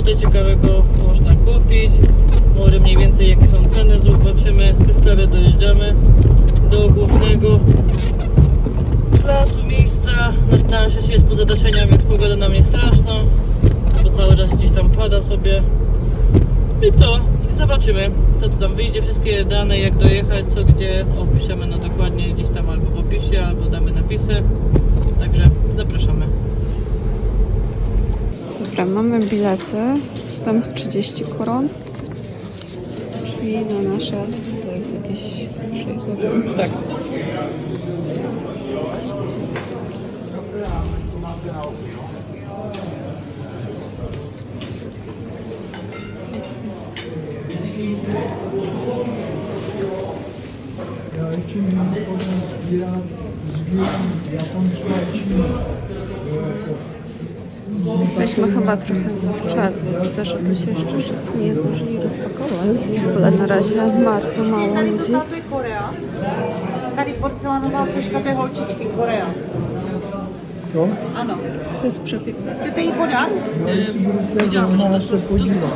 tutaj ciekawego można kupić. Może mniej więcej jakie są ceny, zobaczymy. Już prawie dojeżdżamy do głównego placu, miejsca. Na, na szczęście jest pod zadaszenia, więc pogoda nam nie straszna, bo cały czas gdzieś tam pada sobie. I co? I zobaczymy, co tu tam wyjdzie. Wszystkie dane, jak dojechać, co gdzie, opiszemy na dokładnie gdzieś tam albo w opisie, albo damy napisy. Także zapraszamy. Dobra, mamy bilety. Wstęp 30 koron. Czyli na nasze to jest jakieś 6 zł. Tak. Ja için potem zbieram, zbieram japońską odcinkę. Jesteśmy chyba trochę za wczesno. Widzę, że tu się jeszcze wszyscy nie zdążyli rozpakować. W ogóle na razie bardzo mało ludzi. Tady porcelánová soška, to je holčičky Korea. To? Ano. To jest przepięk. Chcete jí podat? Ja jeśli tego na się podziwiał.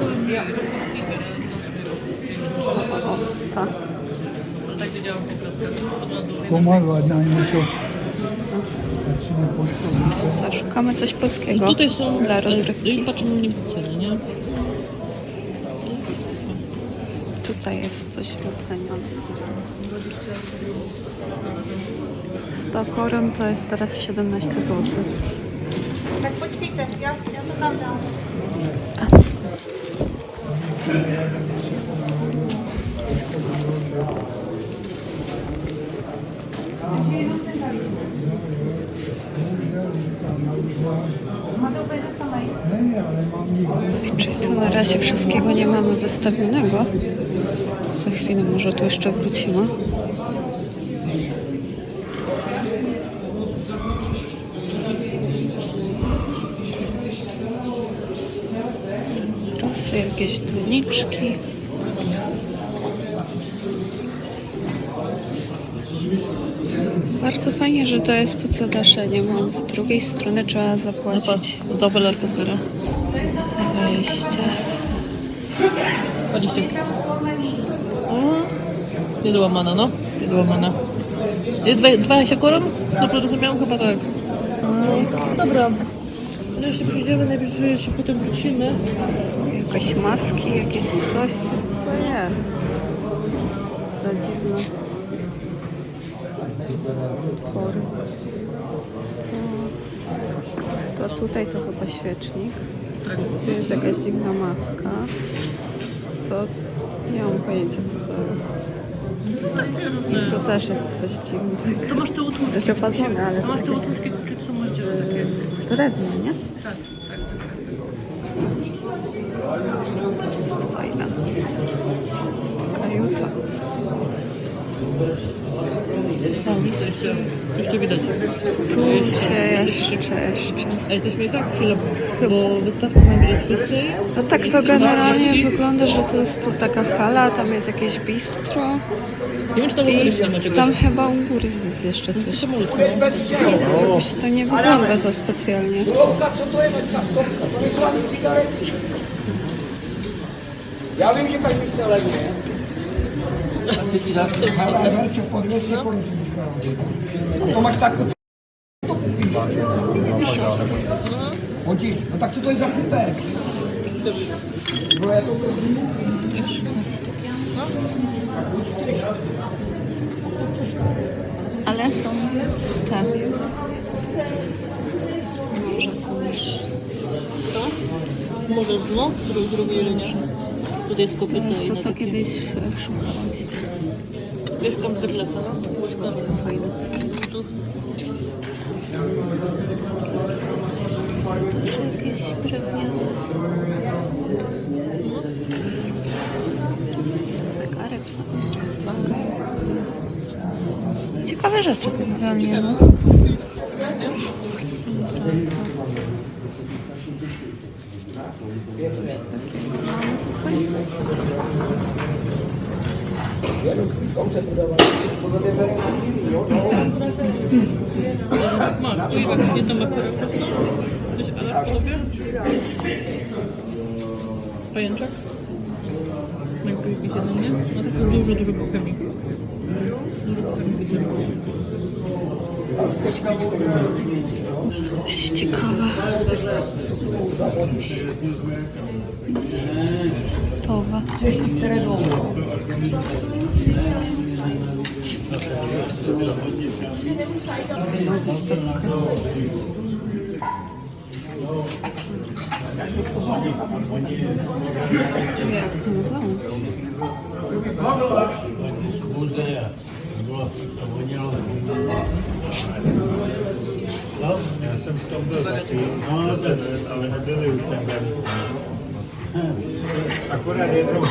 O, ta. Tak. Pomarła na nieco. Jak się nie poszkodzi, Co, szukamy coś polskiego Tutaj są. dla rozrywki. I patrzymy nie widzę ceny, nie? Tutaj jest coś wycenione. 100 koron to jest teraz 17 zł. Tak počkejte, já, já to tam dám. Máte úplně to samé. Nie, ale mam nigdy. Czyli tu na razie wszystkiego nie mamy wystawionego. Za chwilę może tu jeszcze wrócimy. Teraz jakieś doniczki. Bardzo fajnie, że to jest pod zadaszeniem, a z drugiej strony trzeba zapłacić Za welerkę skoro. za wejście. Niedołamana, no. Niedołamana. Jest dwa- 20 koron? Dobrze rozumiałam? Chyba tak. Dobra. No jeszcze przyjdziemy, najwyżej jeszcze potem wrócimy. Jakieś maski, jakieś coś, co to jest? Za dziwne. Sorry. To, to tutaj to chyba świecznik. Tu jest jakaś dziwna maska. To nie mam pojęcia co to jest. To też jest coś dziwnego. To masz te. Jeszcze opadzone, ale To masz te takie- utłuczki, czy to są masz takie? Drewno, nie? Tak, tak. To jest fajne. Jest taka juta. Już to widać. Tu się jeszcze jeszcze. A jesteśmy i tak chwilę, bo wystawka ma być 6. No tak to generalnie wygląda, że to jest tu taka hala, tam jest jakieś bistro Nie wiem, czy tam i czegoś. tam chyba u góry jest jeszcze coś. Samolot. Jakoś to nie wygląda za specjalnie. Stopka, co to jest ta stopka? To jest ładny cigaretki. Ja wiem, że chce, ale nie. Ale cię podniosę, polecieć To masz tak, to co kupisz? Chodzi, no tak co to jest za kupek? Bo ja to Ale są te. Może to już Może no, drugi, drugi. Tutaj jest to kopyto jest to, co kiedyś e, szukałam. No? To jest bardzo fajne. Tu. Też jakieś drewniane. Zegarek. Ciekawe rzeczy generalnie, no. Masz, jak jedną makarę prosto. Weź alarm sobie. Pajęczak? Jeden, tak dużo, dużo było chemii. Dużo było chemii widzę. Jest ciekawe. Towa. Jak muzeum. Já jsem v tom byl taky, no, ale nebyli už ten den. Akorát jednou,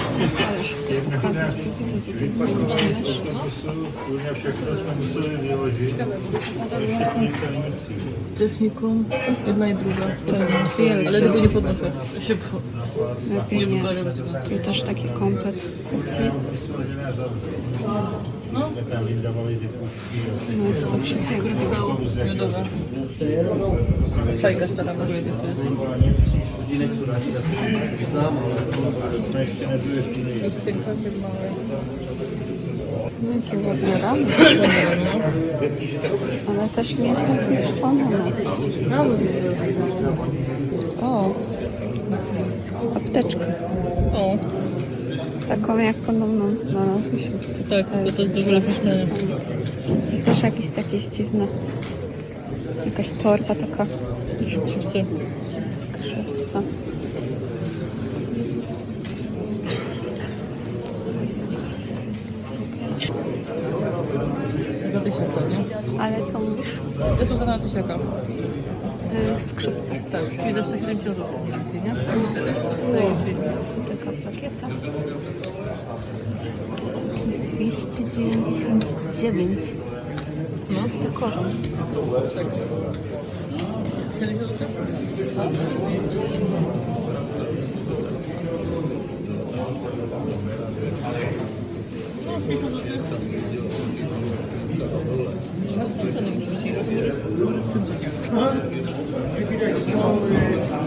Ależ jednou pokazać, nás widzę tutaj vypadlo masz. z autobusu, všechno jsme museli vyložit, všichni celníci. Technikum, jedna i druga. To jest wielkie. Ale tego nie podnoszę. Się po... Lepiej nie. Tu też taki komplet kuchni. No. No jest to przepiękne. Kryształ miodowa. Fajka stara na górze to jest. Synka się małe. No, Jakie ładne ramy. No, Ale też nieźle zniszczone. No. no. O! Apteczka. O, Taką jak podobno znalazłyśmy. tak, to jest dużo lepiej śmianie. I też jakieś takie dziwne. Jakaś torba taka Rzeczywiście. skrzydca. Za tysiąca, nie? Ale co mówisz? To są za tysiaka. Y, Skrzypce. Tak, czyli też 170 zł nie? Tu taka plakieta. 299. Czysty koron. 70 zł?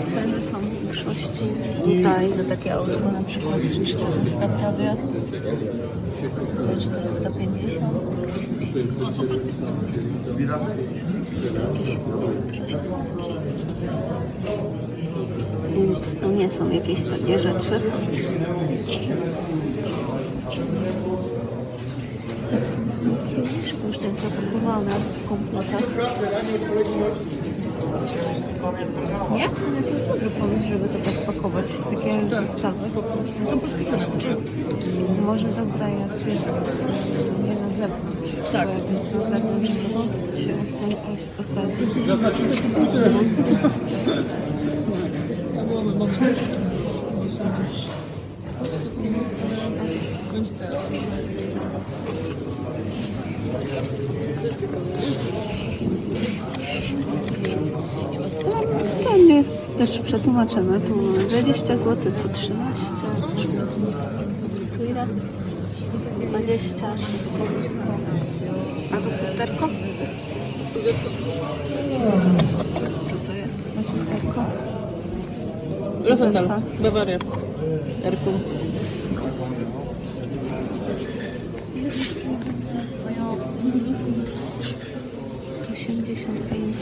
Co? 60 zł. Ceny są w większości tutaj za takie autko na przykład 400 prawie. Tutaj 450. Jakieś ostrożniki. Więc to nie są jakieś takie rzeczy. Kieliszki już tak zapakowane w kompletach. Nie? Ale to jest dobry pomysł, żeby to tak pakować, takie zestawy. Są ceny. Czy może dobra, jak jest nie na zewnątrz? Tak. Bo jak jest na zewnątrz, to się osa- os- osadzi. No, byłoby moment. No, ten jest też przetłumaczony. Tu mamy 20 zł, tu 13. Tu ile? 20 blisko. A tu pusterko? Co to jest za pusterko? Rosenthal, Bawaria. Erku. Osiemdziesiąt pięć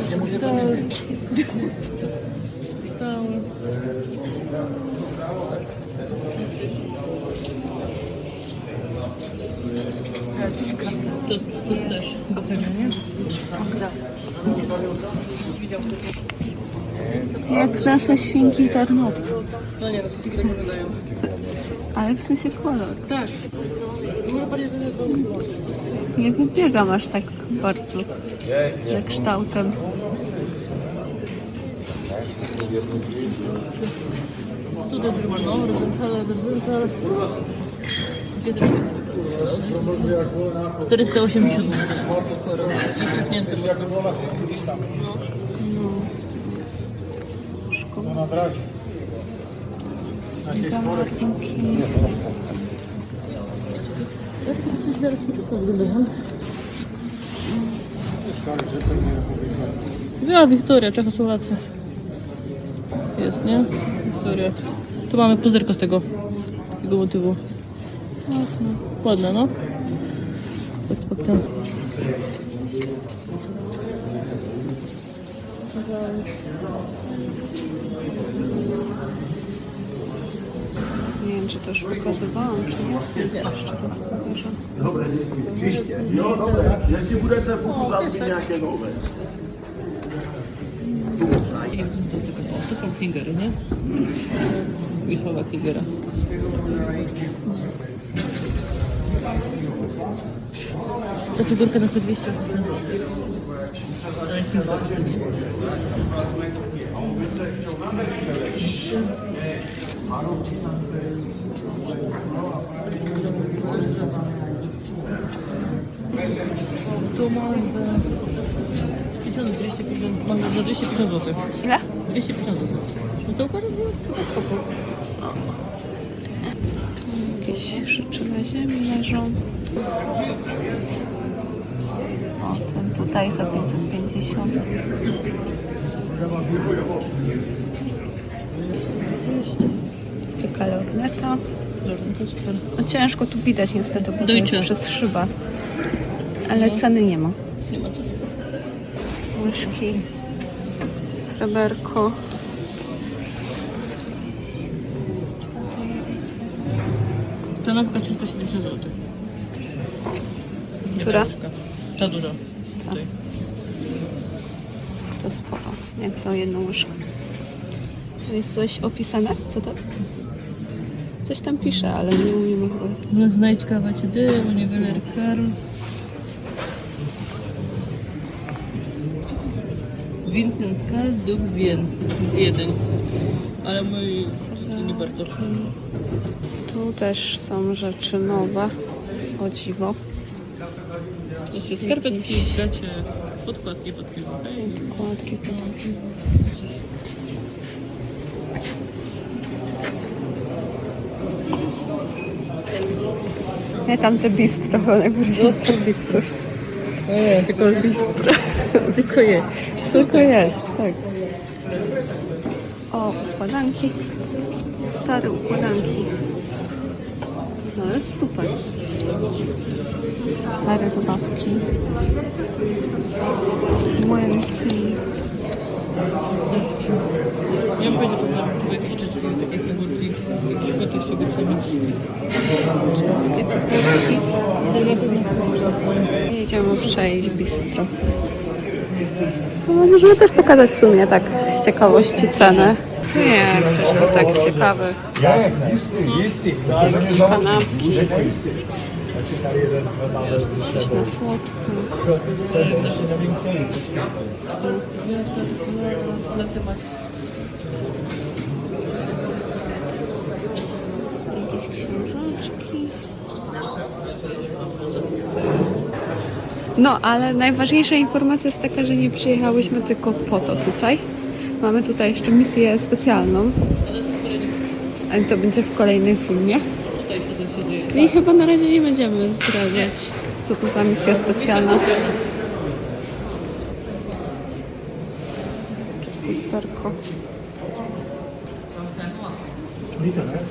też. Nie? Jak nasze świnki tarnowce. No nie, to wydają. Ale w sensie kolor. Tak. No Nie wybiega masz tak bardzo. Za kształtem. Co to jest? No, Rosenthal, Rosenthal. Gdzie to jest? 480 zł. Jak to było na gdzieś tam, No. na dradzie. Garnki. Jak to coś zaraz poczekam wyglądają? Ja, Wiktoria, Czechosłowacja. Jest, nie? Wiktoria. Tu mamy puzderko z tego takiego motywu. Ładne, no. Fakt faktem. Nie wiem, czy to już pokazywałam, czy nie. Jeszcze raz pokażę. Dobre, oczywiście. No dobra, jeśli budete pokazać jakie nowe. To są fingery, nie? Wisłowa fingera. Ta figurka na 200 Tu mamy za 1250, mamy za 250 zł. Ile? 250 zł. No to to spoko. Jakieś rzeczy na ziemi leżą. O, ten tutaj za 550. Taka lorneta. No ciężko tu widać niestety, bo to Dojcie. jest przez szybę. Ale ceny nie ma. Nie ma. Łyżki, sreberko. Ta na przykład 370 zł. Która? Ta duża. Tutaj. To sporo, jak za jedną łyżkę. To jest coś opisane? Co to jest? Coś tam pisze, ale nie umiem chyba. No znajdź kawę ci dymu, niewiele Karl. Vincent Dub Wien. Jeden. Ale mój nie bardzo. Tu też są rzeczy nowe. O dziwo. Jeszcze skarpetki, bracie, podkładki pod piwo. Hej. Kładki. Nie tam te bistro, najbardziej jest bistro. Nie, tylko bistro. tylko je. Tylko jest, tak. O, układanki. Stare układanki. To jest super. Stare zabawki. Młynki. Ja bym powiedział, że tam jakiś czas były takie figurki, jakieś foty z czegoś Czeskie figurki. Jedziemy przejść bistro. No, możemy też pokazać w sumie tak z ciekawości cenę. Tu nie, jak ktoś był tak ciekawy. Jakieś kanapki, coś na słodko. Są jakieś książeczki. No, ale najważniejsza informacja jest taka, że nie przyjechałyśmy tylko po to tutaj. Mamy tutaj jeszcze misję specjalną. Ale to będzie w kolejnym filmie. Dzieje. I chyba na razie nie będziemy zdradzać, co to za misja specjalna. Takie lusterko. Ale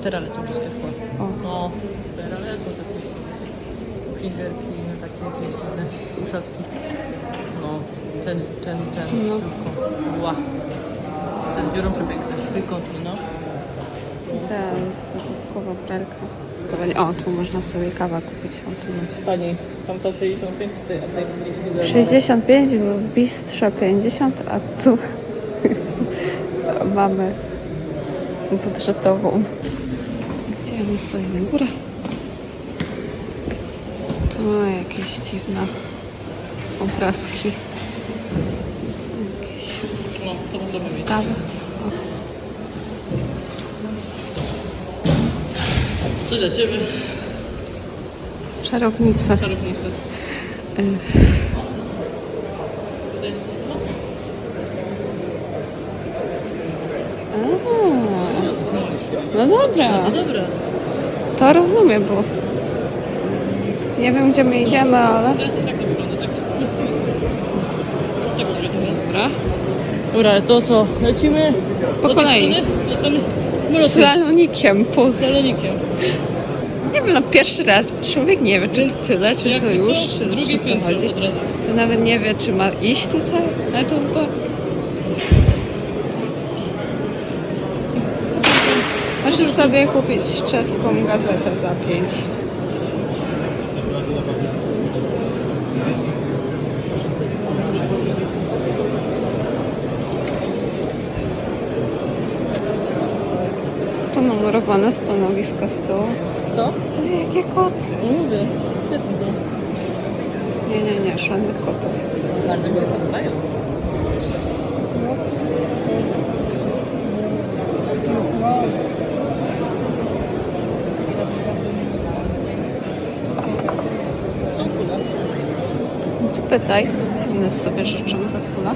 O, to terale są wszystkie O. No, terale to te są fingerki na takie dziwne uszatki. No, ten, ten, ten, No. tylko, ła. Ten z dziurą przepiękny, trójkątny, no. Ta jest zabawkowa pralka. To O, tu można sobie kawę kupić. O, tu macie. Taniej, tamta 65, tutaj, a tutaj 30 65, w Bistrze 50, a tu mamy budżetową. Gdzie my stoimy? Góra. Tu mamy jakieś dziwne obrazki. Jakieś No, to mieć. stawy. Co dla Ciebie? Czarownice. Czarownica. No dobra, No dobra. to rozumiem, bo nie wiem gdzie my idziemy, ale... To, to tak to wygląda, tak. Tak wygląda. Dobra. Dobra, to co? Lecimy? Po Do tej kolei. strony? To tam. Slalonikiem, po... Z balonikiem. Nie wiem, no pierwszy raz. Człowiek nie wie, czy to tyle, czy to co? już, czy, Drugie czy co piętro chodzi. od razu. To nawet nie wie, czy ma iść tutaj, ale to chyba... Możesz sobie kupić czeską gazetę za 5. Ponumerowane stanowisko tyłu. Co? To jakie koty? No mówię. Świetnie są. Nie, nie, nie, żadnych kotów. Bardzo mi się podobają kule. Tu pytaj, ile sobie życzymy za kula.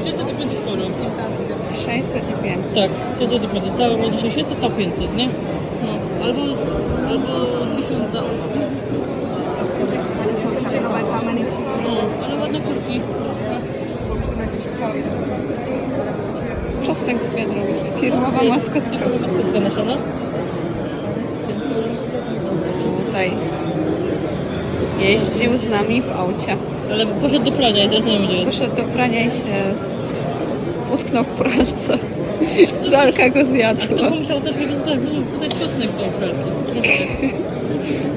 Wszyscy to będzie sporo. 600 i 500. Tak, to do dopłaty. Ta ma 600, ta 500, nie? No, albo, albo 1000 za No, ale kurki. Czosnek z Biedronki. Firmowa maskotka. Naszona. Tutaj jeździł z nami w aucie. Ale poszedł do prania i teraz nie wiem gdzie jest. Poszedł do prania i się utknął w pralce. Pralka go zjadła. Kto pomyślał też, że tutaj, tutaj czosnek do pralki.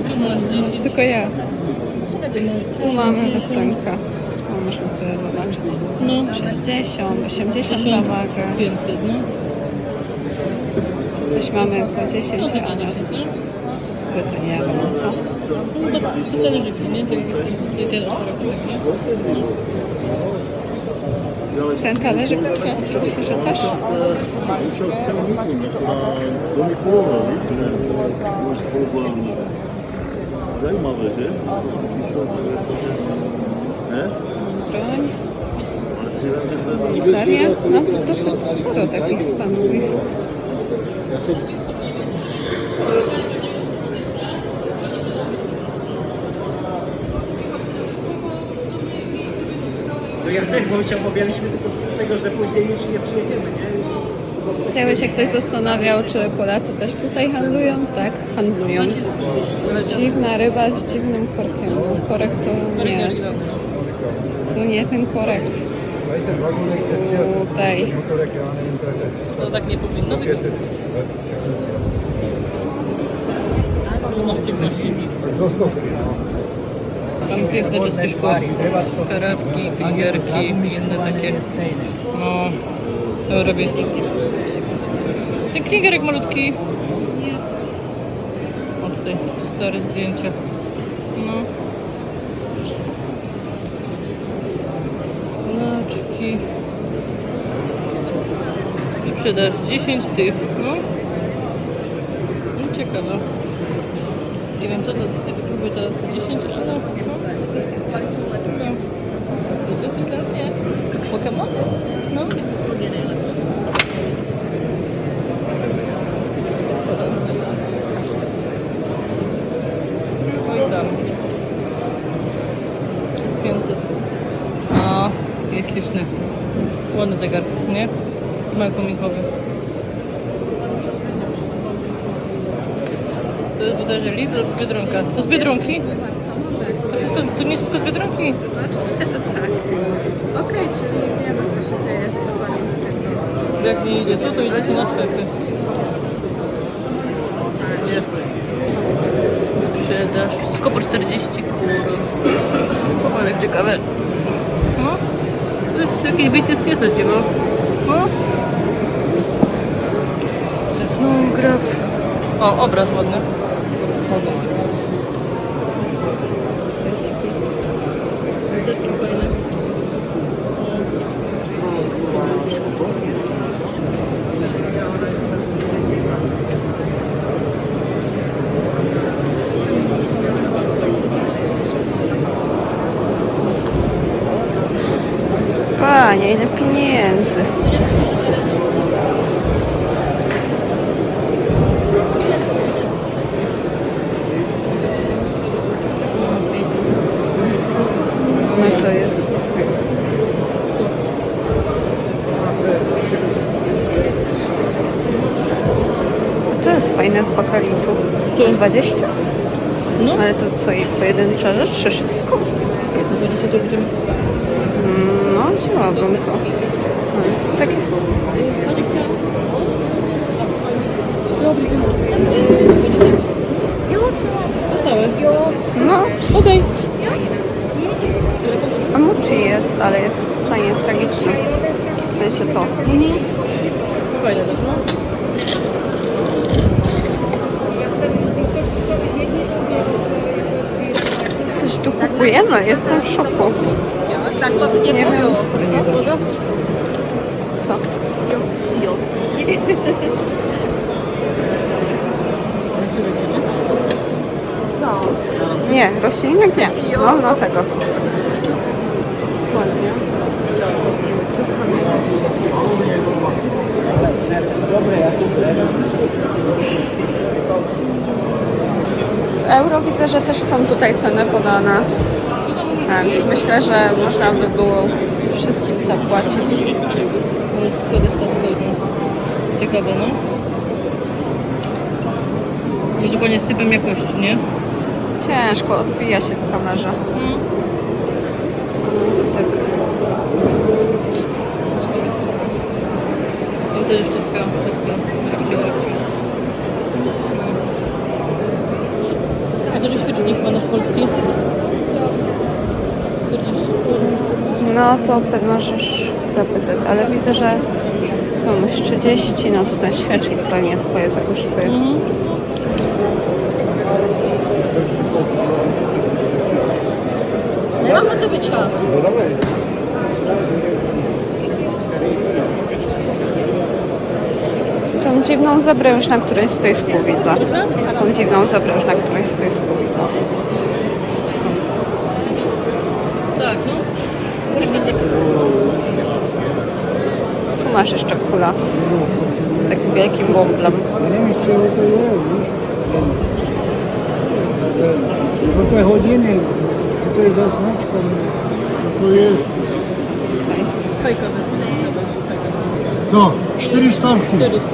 Tu masz 10. Tylko ja. Tu mamy wycenkę. Można sobie zobaczyć. No, 60, 80 za wagę. 500, no. Coś mamy po 10, No, tak, ale 10, no. zbyt nie wiem co. No, tak, to talerzyki, nie? Tak, ten nie? Ten talerzyk myślę, że też. Zajímavé, že? Když že to je Gitaria. No dosyć sporo takich stanowisk. No ja też, bo się obawialiśmy tylko z tego, że później już nie przyjedziemy, nie? Chciałeś jak ktoś zastanawiał, czy Polacy też tutaj handlują? Tak, handlują. Dziwna ryba z dziwnym korkiem. Korek to nie. To nie ten korek. Tutaj. to je to je 300, To tak nie powinno wyglądać. 500 let, všechno si. Tu masz piękności. Tak do no. Tam piękne ciasteczko, karabki, fingerki i inne takie. No, to robię. Ten klingerek malutki. O tutaj, stare zdjęcia. No. Znaczki. I sprzedaż 10 tych, no. no ciekawe. Nie wiem co to, próby to 10, ale no. no. To jest dla mnie Pokemony? No. Oj tam. 500. A, jest śliczny. Ładny zegar, nie? Malkomikowy. To jest bodajże Lidl lub Biedronka. To z Biedronki? To, wszystko, to nie wszystko z Biedronki? Oczywiście, że tak. Okej, czyli wiemy co się dzieje z towarem z Biedronki. Jak nie idzie tu, to i leci na czepy. Jest. Sprzedaż. Wszystko po 40 kur. Kowalek ciekawe. No. Jest jakieś wyjście z piesa dziwo. No. Technograf. O, obraz ładny. Widoczki fajne. Panie, ile pieniędzy. No to jest. A To jest fajne z bakalitu. 120. No. Ale to co, i pojedyncza rzecz, czy wszystko? 20 Mm, No, wzięłabym to. Ale to takie... To całe. No, Okej. a mochi jest, ale jest w stanie tragicznym. W sensie to. Fajne to, no. Coś tu kupujemy, jestem w szoku. Nie wiem, co to. Co? Co? Nie, roślinek nie. No, no tego. Ładnie. Co są jakieś ser, dobre, jak to W euro widzę, że też są tutaj ceny podane. Więc myślę, że można by było wszystkim zapłacić. To jest zgodnie. Ciekawe, no. I dokładnie z typem jakości, nie? Ciężko, odbija się w kamerze. Mm. Tak. I to jeszcze. Rybcie, rybcie. A że świecznik ma nasz polski? 40. No to możesz zapytać, ale widzę, że komuś 30, no to ten świecznik pewnie swoje zakosztuje. Mhm. Nie mam na to być czas. Tą dziwną zebrę już na którejś stoisku widzę. Tą dziwną zebrę już na którejś stoisku widzę. Tak, no. Tu masz jeszcze kula z takim wielkim bąblem. Nie wiem, z czego to jest. To te godziny, co to jest za znaczka, co to jest? Co? Cztery stopki. 400.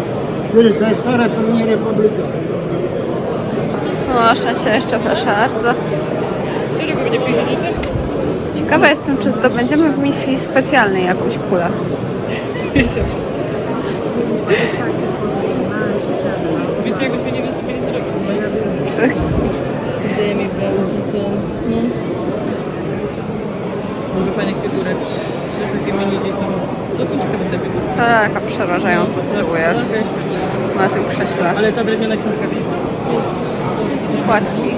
Cztery, to jest stara pewnie republika. Na ciebie jeszcze, proszę bardzo. Którego będzie 50 zł? Ciekawa jestem, czy zdobędziemy w misji specjalnej jakąś kulę. Jest. Więc jakoś mniej więcej 500 zł. Wydaje mi bardzo to... No. Dużo fajnych figurek. Mini gdzieś tam... Był ciekawy figury. Taka przerażająca z tyłu jest na tym krześle. Ale ta drewniana książka? Płatki.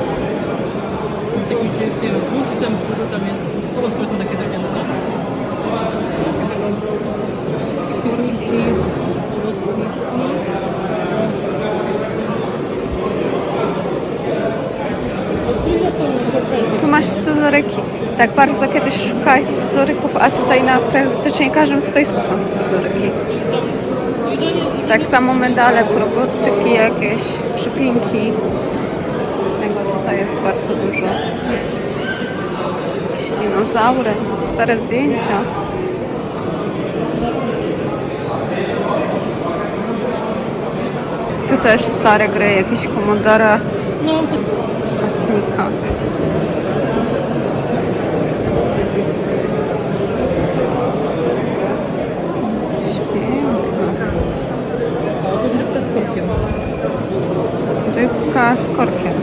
Z jakimś tym błyszczem, dużo tam jest. W sumie są takie drewniane, no. Tu masz scyzoryki. Tak bardzo kiedyś szukałeś scyzoryków, a tutaj na praktycznie każdym stoisku są scyzoryki. Tak samo medale, proborczyki jakieś, przypinki. Tego tutaj jest bardzo dużo. Dinozaury, stare zdjęcia. Tu też stare gry, jakieś Commodore, Korkiem. Rybka z korkiem.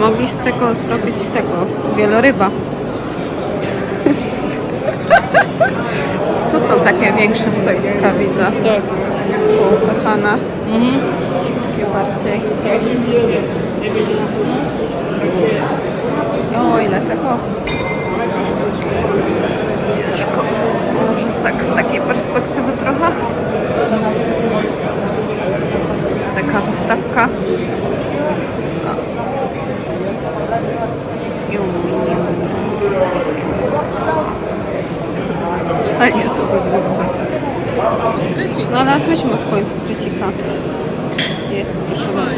Mogli z tego zrobić tego, wieloryba. Tu są takie większe stoiska, widzę. Tak kochana. Mhm. Takie bardziej. O, ile tego? Ciężko. Może tak z takiej perspektywy trochę. Taka wystawka. A nie, co by było to wygląda. Znalazłyśmy w końcu krycika. Jest, proszę bardzo.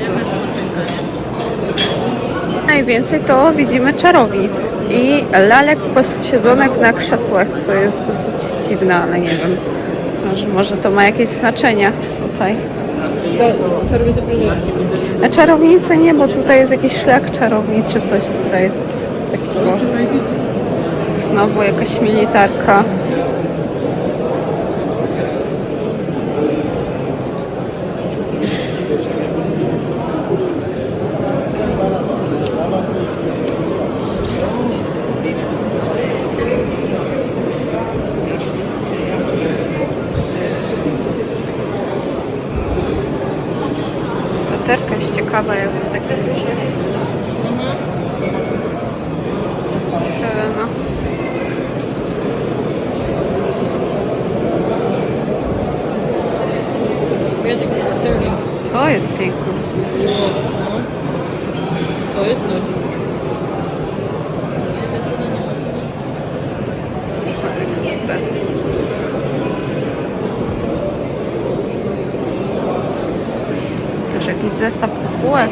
Najwięcej to widzimy czarownic i lalek posiedzonych na krzesłach, co jest dosyć dziwne, ale nie wiem. Może, może to ma jakieś znaczenie tutaj. Czerwicy produktów. A czarownice nie, bo tutaj jest jakiś szlak czarowniczy, coś tutaj jest takiego. Znowu jakaś militarka. Paterka jest ciekawa, jak jest takie duże. Szelena. Kwiatek baterii. To jest piękne. To jest coś. Ekspres. Też jakiś zestaw półek.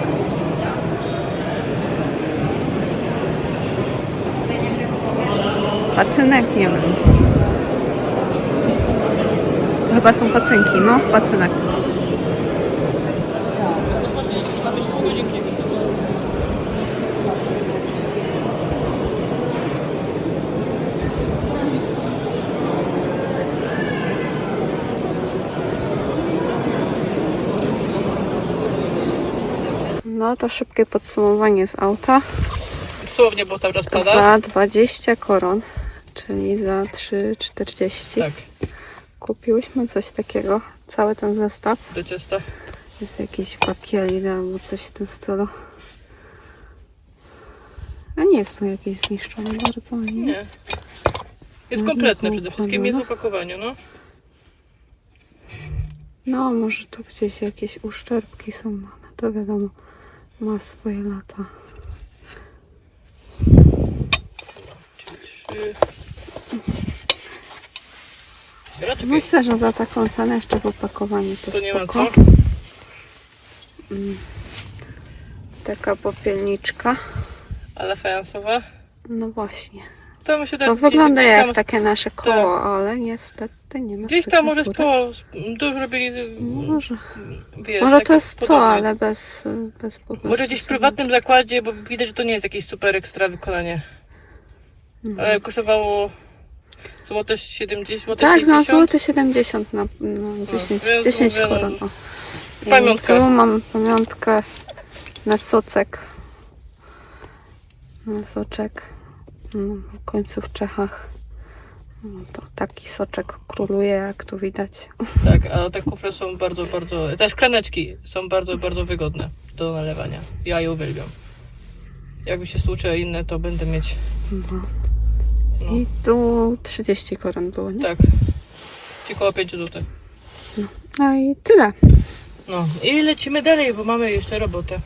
Pacynek, nie wiem. To chyba są pacynki, no, pacynek. No to szybkie podsumowanie z auta. Słownie, bo cały czas pada. Za 20 koron, czyli za 3,40 Tak, kupiłyśmy coś takiego. Cały ten zestaw. do ciasta. Jest jakiś bakielin albo coś w tym stylu. A nie jest to jakieś zniszczone bardzo, Nie. nic. Jest No, kompletne no, przede wszystkim, jest w no. opakowaniu, no. No, może tu gdzieś jakieś uszczerbki są, no ale to wiadomo, ma swoje lata. Trzy. Raczej Myślę, że za taką cenę jeszcze w opakowaniu to, to nie ma co. Taka popielniczka. Ale fajansowa. No właśnie. To się To tak wygląda gdzieś jak tam- takie nasze koło, ale niestety nie ma Gdzieś tam może spo, dużo robili, Może, wiesz, może takie to jest to, podobne. ale bez, bez Może gdzieś w prywatnym zakładzie, bo widać, że to nie jest jakieś super ekstra wykonanie. Mhm. Ale kosztowało złote 70, złote Tak, no 60. złoty 70 na, na 10, więc 10 mówię, no, koron. o. I pamiątka. Tu mam pamiątkę na socek. Na soczek. No, w końcu w Czechach. No, to taki soczek króluje, jak tu widać. Tak, a te kufle są bardzo, bardzo. Te szklaneczki są bardzo, bardzo wygodne do nalewania. Ja je uwielbiam. Jakby się słuczyły inne, to będę mieć. No. No. I tu 30 koron było, nie? Tak. Ci koło 5 zł. No i tyle. No i lecimy dalej, bo mamy jeszcze robotę.